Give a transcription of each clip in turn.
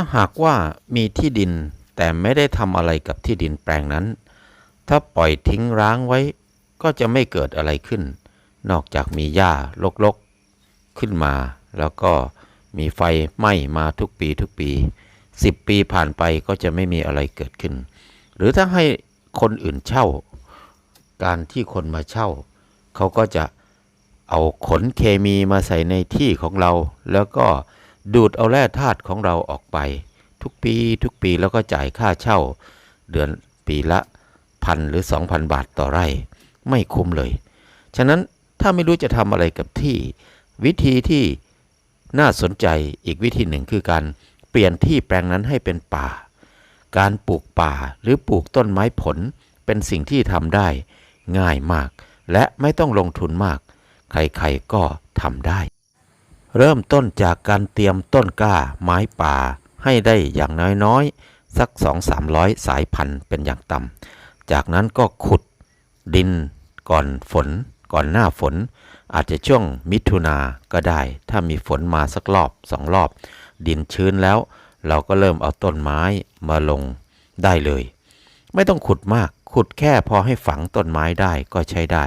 ถ้าหากว่ามีที่ดินแต่ไม่ได้ทำอะไรกับที่ดินแปลงนั้น ถ้าปล่อยทิ้งร้างไว้ ก็จะไม่เกิดอะไรขึ้น นอกจากมีหญ้ารกๆ ขึ้นมา แล้วก็มีไฟไหม้มาทุกปีทุกปีสิบปีผ่านไปก็จะไม่มีอะไรเกิดขึ้น หรือถ้าให้คนอื่นเช่า การที่คนมาเช่า เขาก็จะเอาขนเคมีมาใส่ในที่ของเรา แล้วก็ ดูดเอาแร่ธาตุของเราออกไป ทุกปีทุกปีแล้วก็จ่ายค่าเช่า เดือนปีละพันหรือสองพันบาทต่อไร่ ไม่คุ้มเลย ฉะนั้นถ้าไม่รู้จะทำอะไรกับที่ วิธีที่น่าสนใจอีกวิธีหนึ่งคือการเปลี่ยนที่แปลงนั้นให้เป็นป่า การปลูกป่าหรือปลูกต้นไม้ผลเป็นสิ่งที่ทำได้ง่ายมาก และไม่ต้องลงทุนมาก ใครๆก็ทำได้ เริ่มต้นจากการเตรียมต้นกล้าไม้ป่า ให้ได้อย่างน้อยๆ สัก 2-300 สายพันธุ์เป็นอย่างต่ำ จากนั้นก็ขุดดินก่อนฝน ก่อนหน้าฝน อาจจะช่วงมิถุนาก็ได้ ถ้ามีฝนมาสักรอบสองรอบ ดินชื้นแล้ว เราก็เริ่มเอาต้นไม้มาลงได้เลย ไม่ต้องขุดมากขุดแค่พอให้ฝังต้นไม้ได้ก็ใช้ได้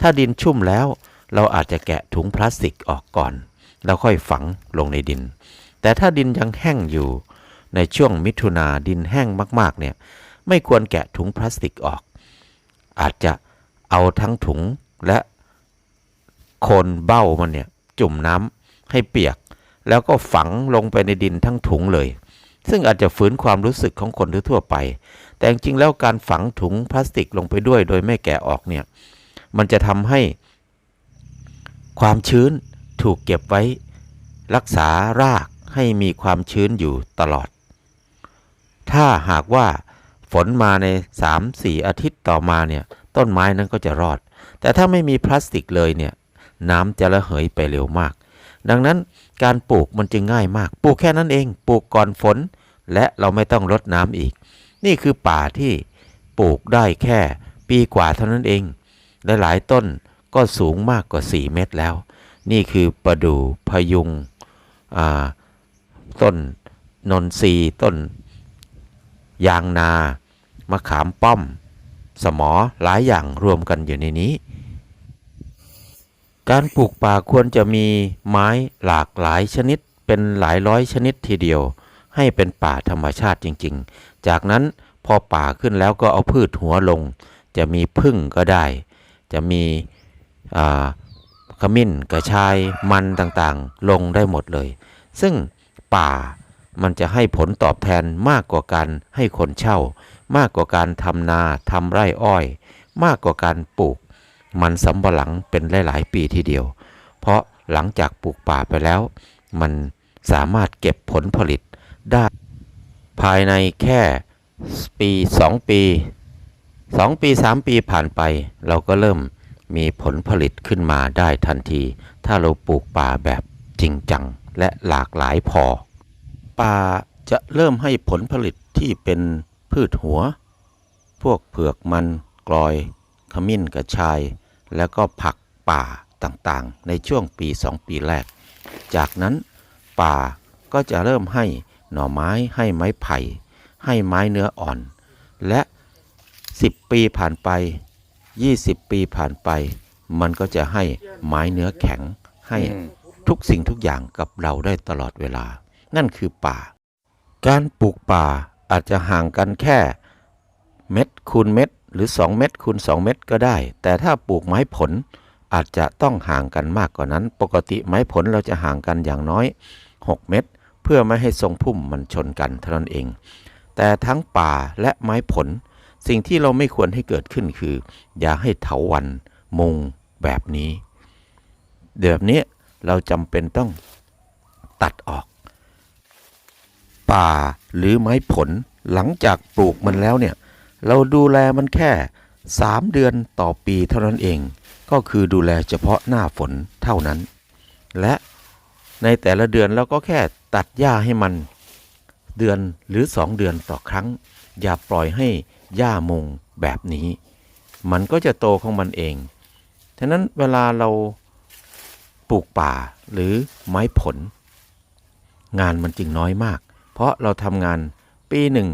ถ้าดินชุ่มแล้ว เราอาจจะแกะถุงพลาสติกออกก่อน แล้วค่อยฝังลงในดิน แต่ถ้าดินยังแห้งอยู่ ในช่วงมิถุนาดินแห้งมาก ๆ เนี่ย ไม่ควรแกะถุงพลาสติกออก อาจจะเอาทั้งถุงและโคนเบ้ามันเนี่ย จุ่มน้ำให้เปียก แล้วก็ฝังลงไปในดินทั้งถุงเลย ซึ่งอาจจะฝืนความรู้สึกของคนทั่วไป แต่จริงๆแล้วการฝังถุงพลาสติกลงไปด้วย โดยไม่แกะออกเนี่ย มันจะทำให้ความชื้น ถูกเก็บไว้ รักษารากให้มีความชื้นอยู่ตลอด ถ้าหากว่าฝนมาใน 3-4 อาทิตย์ต่อมาเนี่ยต้นไม้นั้นก็จะรอด แต่ถ้าไม่มีพลาสติกเลยเนี่ยน้ำจะระเหยไปเร็วมาก ดังนั้นการปลูกมันจึงง่ายมาก ปลูกแค่นั้นเอง ปลูกก่อนฝน และเราไม่ต้องรดน้ำอีก นี่คือป่าที่ปลูกได้แค่ปีกว่าเท่านั้นเองและหลายต้นก็สูงมากกว่า 4 เมตรแล้ว นี่คือประดู่พยุงต้นนนทรีต้น ยางนา มะขามป้อม สมอหลายอย่างรวมกันอยู่ในนี้ การปลูกป่าควรจะมีไม้หลากหลายชนิดเป็นหลายร้อยชนิดทีเดียว ให้เป็นป่าธรรมชาติจริง ๆ จากนั้นพอป่าขึ้นแล้วก็เอาพืชหัวลง จะมีพึ่งก็ได้ จะมีอ่า ขมิ้นกระชายมันต่างๆ ลงได้หมดเลย ซึ่งป่ามันจะให้ผลตอบแทนมากกว่าการให้คนเช่า มากกว่าการทำนาทำไร่อ้อย มากกว่าการปลูก มันสำปะหลังเป็นหลาย ๆ ปีทีเดียว เพราะหลังจากปลูกป่าไปแล้ว มันสามารถเก็บผลผลิตได้ ภายในแค่ปีสองปีสองปีสามปีผ่านไป เราก็เริ่ม มีผลผลิตขึ้นมาได้ทันที ถ้าเราปลูกป่าแบบจริงจังและหลากหลายพอ ป่าจะเริ่มให้ผลผลิตที่เป็นพืชหัว พวกเผือกมันกลอย ขมิ้นกระชาย แล้วก็ผักป่าต่างๆ ในช่วงปี2ปีแรก จากนั้นป่าก็จะเริ่มให้หน่อไม้ให้ไม้ไผ่ ให้ไม้เนื้ออ่อน และ 10 ปีผ่านไป 20 ปีผ่านไป มันก็จะให้ไม้เนื้อแข็งให้ทุกสิ่งทุกอย่างกับเราได้ตลอดเวลา นั่นคือป่า การปลูกป่าอาจจะห่างกันแค่เม็ดคูณเม็ดหรือ 2 เม็ดคูณ 2 เม็ดก็ได้ แต่ถ้าปลูกไม้ผลอาจจะต้องห่างกันมากกว่านั้น ปกติไม้ผลเราจะห่างกันอย่างน้อย 6 เม็ดเพื่อไม่ให้ทรงพุ่มมันชนกันเท่านั้นเอง แต่ทั้งป่าและไม้ผล สิ่งที่เราไม่ควรให้เกิดขึ้นคือ อย่าให้เถาวันมุงแบบนี้แบบนี้เราจำเป็นต้องตัดออก ป่าหรือไม้ผลหลังจากปลูกมันแล้วเนี่ย เราดูแลมันแค่ 3 เดือนต่อปีเท่านั้นเอง ก็คือดูแลเฉพาะหน้าฝนเท่านั้น และในแต่ละเดือนเราก็แค่ตัดหญ้าให้มันเดือนหรือ 2 เดือนต่อครั้ง อย่าปล่อยให้ หญ้ามุงแบบนี้ มันก็จะโตของมันเองฉะนั้นเวลาเราปลูกป่าหรือไม้ผล งานมันจึงน้อยมาก เพราะเราทำงานปีหนึ่ง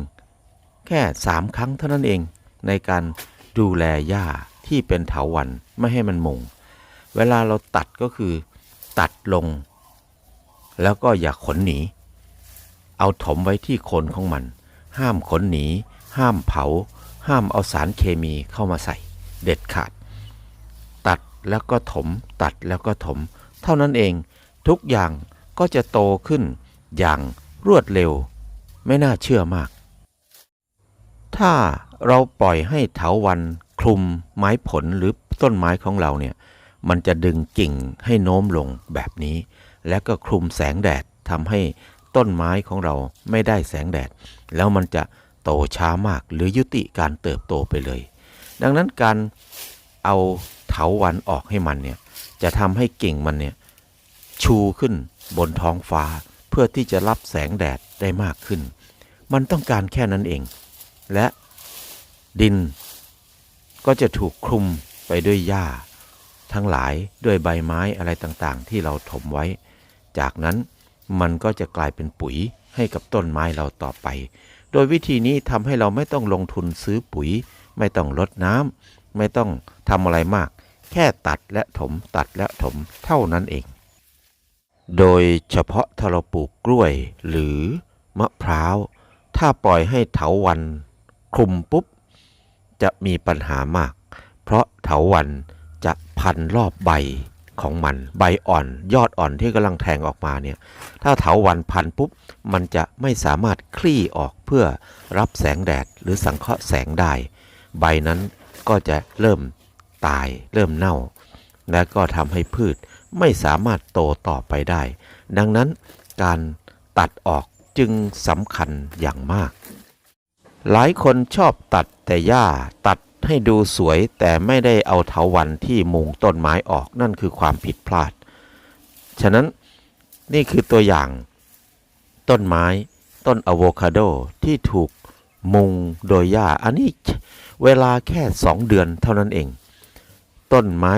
แค่สามครั้งเท่านั้นเอง ในการดูแลหญ้าที่เป็นเถาวันไม่ให้มันมง เวลาเราตัดก็คือตัดลง แล้วก็อย่าขนหนี เอาถมไว้ที่โคนของมัน ห้ามขนหนี ห้ามเผา ห้ามเอาสารเคมีเข้ามาใส่ เด็ดขาด ตัดแล้วก็ถม ตัดแล้วก็ถม เท่านั้นเองทุกอย่างก็จะโตขึ้นอย่างรวดเร็ว ไม่น่าเชื่อมาก ถ้าเราปล่อยให้เถาวันคลุมไม้ผลหรือต้นไม้ของเราเนี่ย มันจะดึงกิ่งให้โน้มลงแบบนี้ แล้วก็คลุมแสงแดดทำให้ต้นไม้ของเราไม่ได้แสงแดด แล้วมันจะ โตช้ามาก หรือยุติการเติบโตไปเลย ดังนั้นการเอาเถาวันออกให้มันเนี่ยจะทำให้กิ่งมันเนี่ยชูขึ้นบนท้องฟ้าเพื่อที่จะรับแสงแดดได้มากขึ้น มันต้องการแค่นั้นเอง และดินก็จะถูกคลุมไปด้วยหญ้า ทั้งหลายด้วยใบไม้อะไรต่างๆ ที่เราถมไว้ จากนั้นมันก็จะกลายเป็นปุ๋ยให้กับต้นไม้เราต่อไป โดยวิธีนี้ทำให้เราไม่ต้องลงทุนซื้อปุ๋ย ไม่ต้องรดน้ำไม่ต้องทำอะไรมาก แค่ตัดและถมตัดและถมเท่านั้นเอง โดยเฉพาะถ้าเราปลูกกล้วยหรือมะพร้าว ถ้าปล่อยให้เถาวันคลุมปุ๊บ จะมีปัญหามาก เพราะเถาวันจะพันรอบใบ ของมันใบอ่อนยอดอ่อนที่กำลังแทงออกมาเนี่ยถ้าเถาวันพันปุ๊บ มันจะไม่สามารถคลี่ออกเพื่อรับแสงแดดหรือสังเคราะห์แสงได้ ใบนั้นก็จะเริ่มตายเริ่มเน่า และก็ทำให้พืชไม่สามารถโตต่อไปได้ ดังนั้นการตัดออกจึงสำคัญอย่างมาก หลายคนชอบตัดแต่หญ้าตัด ให้ดูสวยแต่ไม่ได้เอาเถาวันที่มุงต้นไม้ออกนั่นคือความผิดพลาด ฉะนั้นนี่คือตัวอย่าง ต้นไม้ ต้นอะโวคาโดที่ถูกมุงโดยหญ้า อันนี้เวลาแค่สองเดือนเท่านั้นเอง ต้นไม้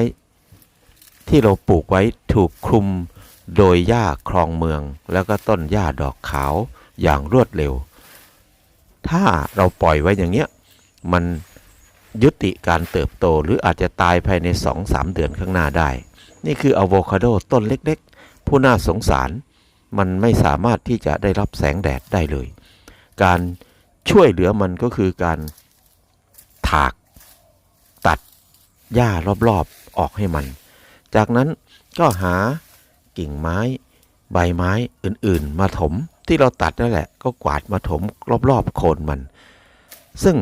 ที่เราปลูกไว้ถูกคลุมโดยหญ้าครองเมือง แล้วก็ต้นหญ้าดอกขาวอย่างรวดเร็ว ถ้าเราปล่อยไว้อย่างเงี้ยมัน ยุติการเติบโตหรืออาจจะตายภายใน 2-3 เดือนข้างหน้าได้ นี่คืออะโวคาโดต้นเล็กๆ ผู้น่าสงสาร มันไม่สามารถที่จะได้รับแสงแดดได้เลย การช่วยเหลือมันก็คือการถากตัดหญ้ารอบๆออกให้มัน จากนั้นก็หากิ่งไม้ ใบไม้อื่นๆ มาถมที่เราตัดนั่นแหละ ก็กวาดมาถมรอบๆโคนมัน ซึ่ง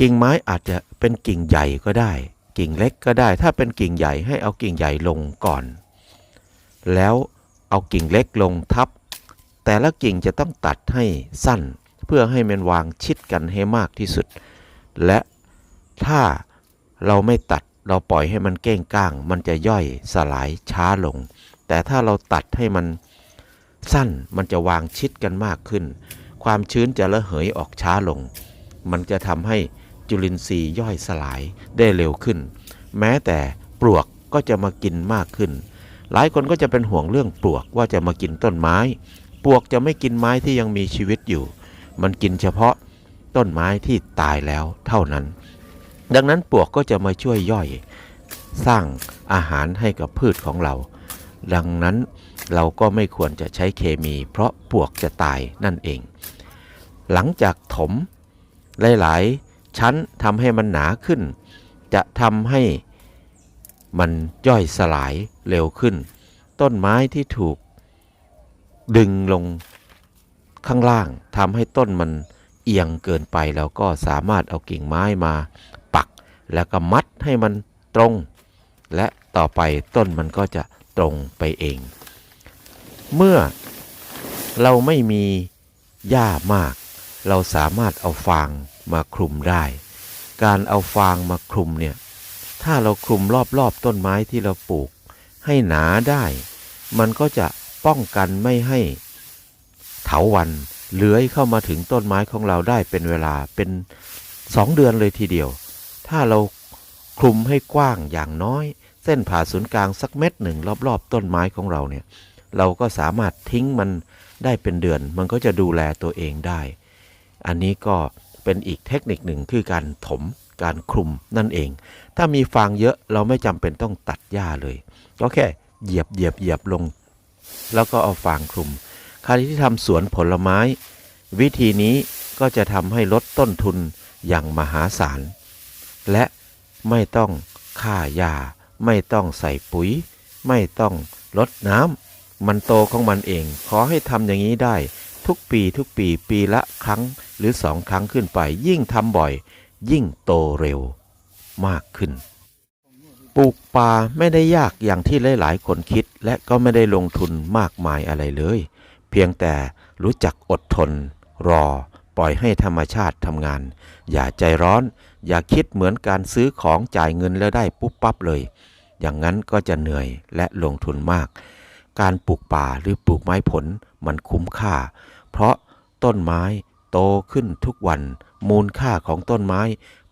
กิ่งไม้อาจจะเป็นกิ่งใหญ่ก็ได้ กิ่งเล็กก็ได้ ถ้าเป็นกิ่งใหญ่ให้เอากิ่งใหญ่ลงก่อน แล้วเอากิ่งเล็กลงทับ แต่ละกิ่งจะต้องตัดให้สั้น เพื่อให้มันวางชิดกันให้มากที่สุด และถ้าเราไม่ตัดเราปล่อยให้มันเก้งก้าง มันจะย่อยสลายช้าลง แต่ถ้าเราตัดให้มันสั้นมันจะวางชิดกันมากขึ้น ความชื้นจะระเหยออกช้าลง มันจะทำให้ จุลินทรีย์ย่อยสลายได้เร็วขึ้น แม้แต่ปลวกก็จะมากินมากขึ้น หลายคนก็จะเป็นห่วงเรื่องปลวกว่าจะมากินต้นไม้ ปลวกจะไม่กินไม้ที่ยังมีชีวิตอยู่ มันกินเฉพาะต้นไม้ที่ตายแล้วเท่านั้น ดังนั้นปลวกก็จะมาช่วยย่อย สร้างอาหารให้กับพืชของเรา ดังนั้นเราก็ไม่ควรจะใช้เคมี เพราะปลวกจะตายนั่นเอง หลังจากถมหลายๆ ชั้นทำให้มันหนาขึ้น จะทำให้มันย่อยสลายเร็วขึ้น ต้นไม้ที่ถูกดึงลงข้างล่างทำให้ต้นมันเอียงเกินไปแล้วก็สามารถเอากิ่งไม้มาปัก แล้วก็มัดให้มันตรง และต่อไปต้นมันก็จะตรงไปเอง เมื่อเราไม่มีหญ้ามาก เราสามารถเอาฟาง มาคลุมได้ การเอาฟางมาคลุมเนี่ย ถ้าเราคลุมรอบๆต้นไม้ที่เราปลูก ให้หนาได้ มันก็จะป้องกันไม่ให้เถาวันเลื้อยเข้ามาถึงต้นไม้ของเราได้เป็นเวลาเป็นสองเดือนเลยทีเดียว ถ้าเราคลุมให้กว้างอย่างน้อย เส้นผ่าศูนย์กลางสักเม็ดหนึ่งรอบๆ ต้นไม้ของเราเนี่ย เราก็สามารถทิ้งมันได้เป็นเดือน มันก็จะดูแลตัวเองได้ อันนี้ก็ เป็นอีกเทคนิคหนึ่งคือการถมการคลุมนั่นเอง ถ้ามีฟางเยอะเราไม่จำเป็นต้องตัดหญ้าเลย ก็แค่เหยียบเหยียบเหยียบลง แล้วก็เอาฟางคลุมใครที่ทำสวนผลไม้ วิธีนี้ก็จะทำให้ลดต้นทุนอย่างมหาศาล และไม่ต้องฆ่าหญ้า ไม่ต้องใส่ปุ๋ย ไม่ต้องลดน้ำมันโตของมันเอง ขอให้ทำอย่างนี้ได้ ทุกปีทุกปีปีละครั้งหรือสองครั้งขึ้นไป ยิ่งทำบ่อย ยิ่งโตเร็วมากขึ้น ปลูกป่าไม่ได้ยากอย่างที่หลาย ๆ คนคิดและก็ไม่ได้ลงทุนมากมายอะไรเลย เพียงแต่รู้จักอดทน รอ ปล่อยให้ธรรมชาติทำงาน อย่าใจร้อน อย่าคิดเหมือนการซื้อของจ่ายเงินแล้วได้ปุ๊บปั๊บเลย อย่างนั้นก็จะเหนื่อยและลงทุนมาก การปลูกป่าหรือปลูกไม้ผล มันคุ้มค่า เพราะต้นไม้โตขึ้นทุกวัน มูลค่าของต้นไม้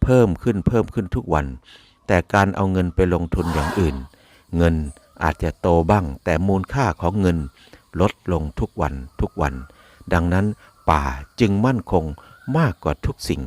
เพิ่มขึ้นเพิ่มขึ้นทุกวัน แต่การเอาเงินไปลงทุนอย่างอื่น เงินอาจจะโตบ้าง แต่มูลค่าของเงินลดลงทุกวันทุกวัน ดังนั้นป่าจึงมั่นคงมากกว่าทุกสิ่ง